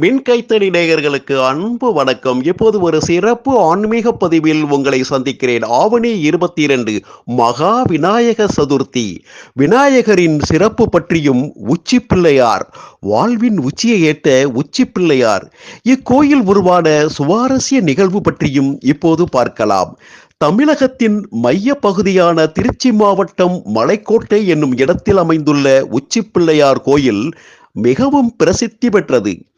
மின்கைத்தறி நேயர்களுக்கு அன்பு வணக்கம். இப்போது ஒரு சிறப்பு ஆன்மீக பதிவில் உங்களை சந்திக்கிறேன். ஆவணி இருபத்தி இரண்டு மகா விநாயக சதுர்த்தி. விநாயகரின் சிறப்பு பற்றியும் உச்சி பிள்ளையார் வாழ்வின் உச்சியை ஏற்ற உச்சி பிள்ளையார். இக்கோயில் உருவான சுவாரஸ்ய நிகழ்வு பற்றியும் இப்போது பார்க்கலாம். தமிழகத்தின் மைய பகுதியான திருச்சி மாவட்டம் மலைக்கோட்டை என்னும் இடத்தில் அமைந்துள்ள உச்சிப்பிள்ளையார் கோயில் மிகவும் பிரசித்தி பெற்றது.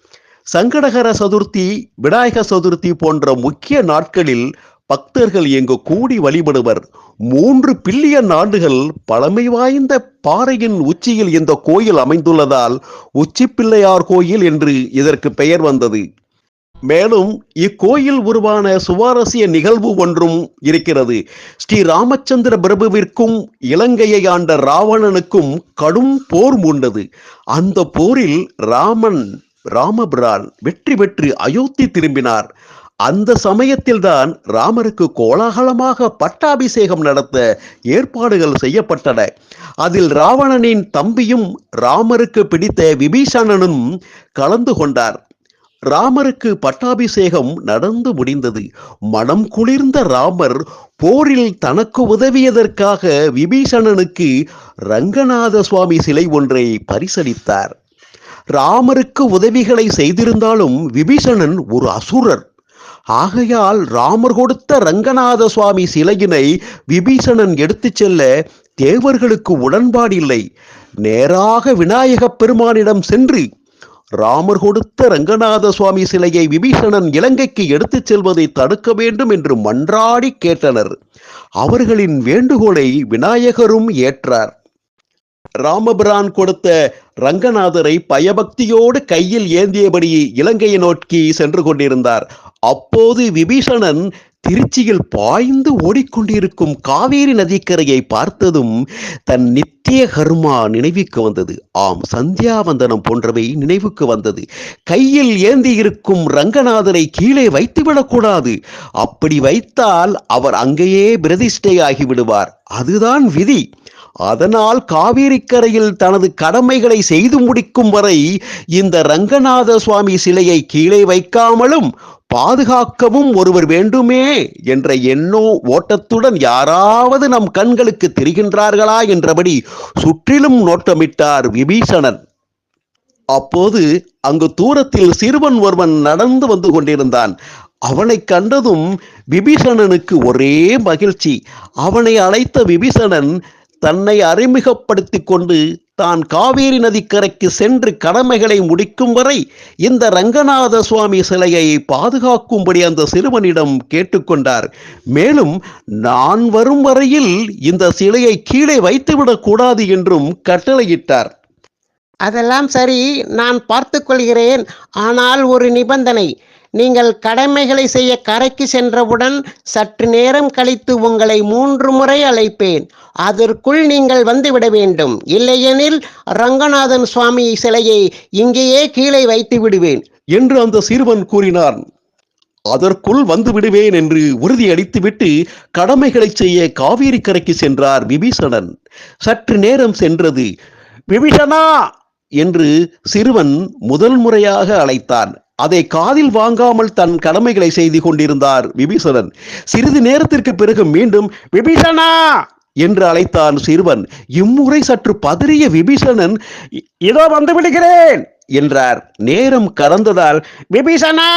சங்கடகர சதுர்த்தி விநாயக சதுர்த்தி போன்ற முக்கிய நாட்களில் பக்தர்கள் இங்கு கூடி வழிபடுவர். மூன்று பில்லியன் ஆண்டுகள் பழமை வாய்ந்த பாறையின் உச்சியில் இந்த கோயில் அமைந்துள்ளதால் உச்சிப்பிள்ளையார் கோயில் என்று இதற்கு பெயர் வந்தது. மேலும் இக்கோயில் உருவான சுவாரஸ்ய நிகழ்வு ஒன்றும் இருக்கிறது. ஸ்ரீ ராமச்சந்திர பிரபுவிற்கும் இலங்கையை ஆண்ட ராவணனுக்கும் கடும் போர் மூண்டது. அந்த போரில் ராமன் ராமபிரான் வெற்றி பெற்று அயோத்தி திரும்பினார். அந்த சமயத்தில்தான் ராமருக்கு கோலாகலமாக பட்டாபிஷேகம் நடத்த ஏற்பாடுகள் செய்யப்பட்டன. அதில் ராவணனின் தம்பியும் ராமருக்கு பிடித்த விபீஷணனும் கலந்து கொண்டார். ராமருக்கு பட்டாபிஷேகம் நடந்து முடிந்தது. மனம் குளிர்ந்த ராமர் போரில் தனக்கு உதவியதற்காக விபீஷணனுக்கு ரங்கநாத சுவாமி சிலை ஒன்றை பரிசளித்தார். ராமருக்கு உதவிகளை செய்திருந்தாலும் விபீஷணன் ஒரு அசுரர். ஆகையால் ராமர் கொடுத்த ரங்கநாத சுவாமி சிலையினை விபீஷணன் எடுத்துச் செல்ல தேவர்களுக்கு உடன்பாடில்லை. நேராக விநாயகப் பெருமானிடம் சென்று ராமர் கொடுத்த ரங்கநாத சுவாமி சிலையை விபீஷணன் இலங்கைக்கு எடுத்துச் செல்வதை தடுக்க வேண்டும் என்று மன்றாடி கேட்டனர். அவர்களின் வேண்டுகோளை விநாயகரும் ஏற்றார். ராமபிரான் கொடுத்த ரங்கநாதரை பயபக்தியோடு கையில் ஏந்தியபடி இலங்கையை நோக்கி சென்று கொண்டிருந்தார். அப்போது விபீஷணன் திருச்சியில் பாய்ந்து ஓடிக்கொண்டிருக்கும் காவேரி நதிக்கரையை பார்த்ததும் தன் நித்திய கர்மா நினைவுக்கு வந்தது. ஆம் சந்தியாவந்தனம் போன்றவை நினைவுக்கு வந்தது. கையில் ஏந்தி இருக்கும் ரங்கநாதரை கீழே வைத்துவிடக்கூடாது. அப்படி வைத்தால் அவர் அங்கேயே பிரதிஷ்டையாகி விடுவார். அதுதான் விதி. அதனால் காவேரிக்கரையில் தனது கடமைகளை செய்து முடிக்கும் வரை இந்த ரங்கநாத சுவாமி சிலையை கீழே வைக்காமலும் பாதுகாக்கவும் ஒருவர் வேண்டுமே என்ற எண்ணோ ஓட்டத்துடன் யாராவது நம் கண்களுக்கு தெரிகின்றார்களா என்றபடி சுற்றிலும் நோட்டமிட்டார் விபீஷணன். அப்போது அங்கு தூரத்தில் சிறுவன் ஒருவன் நடந்து வந்து கொண்டிருந்தான். அவனை கண்டதும் விபீஷணனுக்கு ஒரே மகிழ்ச்சி. அவனை அழைத்த விபீஷணன் தன்னை அறிமுகப்படுத்திக் கொண்டு தான் காவேரி நதிக்கரைக்கு சென்று கடமைகளை முடிக்கும் வரை இந்த ரங்கநாத சுவாமி சிலையை பாதுகாக்கும்படி அந்த சிறுவனிடம் கேட்டுக்கொண்டார் மேலும் நான் வரும் வரையில் இந்த சிலையை கீழே வைத்துவிடக் கூடாது என்றும் கட்டளையிட்டார். அதெல்லாம் சரி நான் பார்த்து கொள்கிறேன். ஆனால் ஒரு நிபந்தனை. நீங்கள் கடமைகளை செய்ய கரைக்கு சென்றவுடன் சற்று நேரம் கழித்து உங்களை மூன்று முறை அழைப்பேன். அதற்குள் நீங்கள் வந்துவிட வேண்டும். இல்லையெனில் ரங்கநாதன் சுவாமி சிலையை இங்கேயே கீழே வைத்து விடுவேன். என்று அந்த சிறுவன் கூறினான். அதற்குள் வந்து விடுவேன் என்று உறுதியளித்துவிட்டு கடமைகளை செய்ய காவேரி கரைக்கு சென்றார் விபீஷணன். சற்று நேரம் சென்றது. விபீஷணா! என்று சிறுவன் முதல் முறையாக அழைத்தான். அதை காதில் வாங்காமல் தன் கடமைகளை செய்து கொண்டிருந்தார் விபீஷணன். சிறிது நேரத்திற்கு பிறகு மீண்டும் விபீஷணா! என்று அழைத்தான் சிறுவன். இம்முறை சற்று பதறிய விபீஷணன் இதோ வந்து விடுகிறேன் என்றார். நேரம் கடந்ததால் விபீஷணா!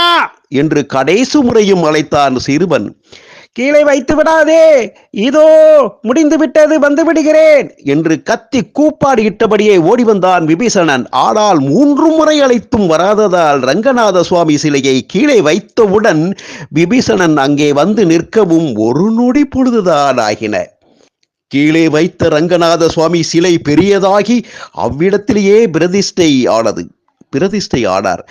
என்று கடைசி முறையும் அழைத்தான் சிறுவன். கீழே வைத்து விடாதே. இதோ முடிந்து விட்டது வந்து விடுகிறேன் என்று கத்தி கூப்பாடியிட்டபடியே ஓடி வந்தான் விபீஷணன். ஆனால் மூன்று முறை அழைத்தும் வராததால் ரங்கநாத சுவாமி சிலையை கீழே வைத்தவுடன் விபீஷணன் அங்கே வந்து நிற்கவும் ஒரு நொடி பொழுதுதான் ஆகின. கீழே வைத்த ரங்கநாத சுவாமி சிலை பெரியதாகி அவ்விடத்திலேயே பிரதிஷ்டை ஆனது. பிரதிஷ்டை ஆனார்.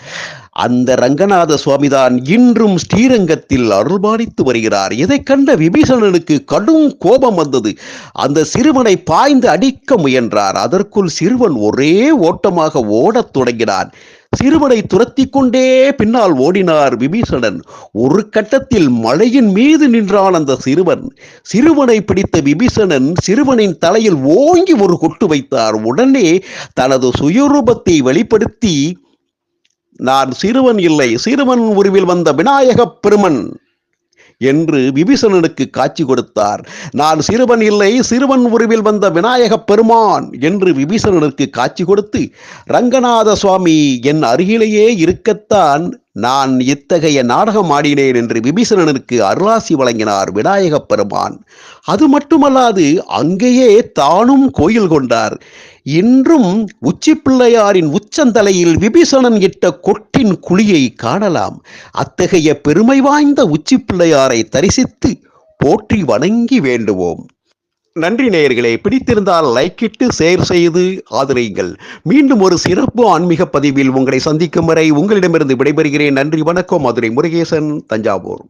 அந்த ரங்கநாத சுவாமிதான் இன்றும் ஸ்ரீரங்கத்தில் அருள்பாலித்து வருகிறார். இதை கண்ட விபீஷணனுக்கு கடும் கோபம் வந்தது. அந்த சிறுவனை பாய்ந்து அடிக்க முயன்றார். அதற்குள் சிறுவன் ஒரே ஓட்டமாக ஓடத் தொடங்கினான். சிறுவனை துரத்தி கொண்டே பின்னால் ஓடினார் விபீஷணன். ஒரு கட்டத்தில் மலையின் மீது நின்றான் அந்த சிறுவன். சிறுவனை பிடித்த விபீஷணன் சிறுவனின் தலையில் ஓங்கி ஒரு கொட்டு வைத்தார். உடனே தனது சுயரூபத்தை வெளிப்படுத்தி நான் சிறுவன் இல்லை. சிறுவன் உருவில் வந்த விநாயகப் பெருமன். என்று விபீஷணனுக்கு காட்சி கொடுத்தார். நான் சிறுவன் இல்லை சிறுவன் உருவில் வந்த விநாயகப் பெருமான் என்று விபீஷணனுக்கு காட்சி கொடுத்து ரங்கநாத சுவாமி என் அருகிலேயே இருக்கத்தான் நான் இத்தகைய நாடகம் ஆடினேன் என்று விபீஷணனுக்கு அருளாசி வழங்கினார் விநாயகப் பெருமான். அது மட்டுமல்லாது அங்கேயே தானும் கோயில் கொண்டார். இன்றும் உச்சி பிள்ளையாரின் உச்சந்தலையில் விபீஷணன் இட்ட கொட்டின் குழியை காணலாம். அத்தகைய பெருமை வாய்ந்த உச்சி பிள்ளையாரை தரிசித்து போற்றி வணங்கி வேண்டுவோம். நன்றி நேயர்களே பிடித்திருந்தால் லைக் இட்டு ஷேர் செய்து ஆதரியுங்கள். மீண்டும் ஒரு சிறப்பு ஆன்மீக பதிவில் உங்களை சந்திக்கும் வரை உங்களிடமிருந்து விடைபெறுகிறேன். நன்றி வணக்கம். மதுரை முருகேசன் தஞ்சாவூர்.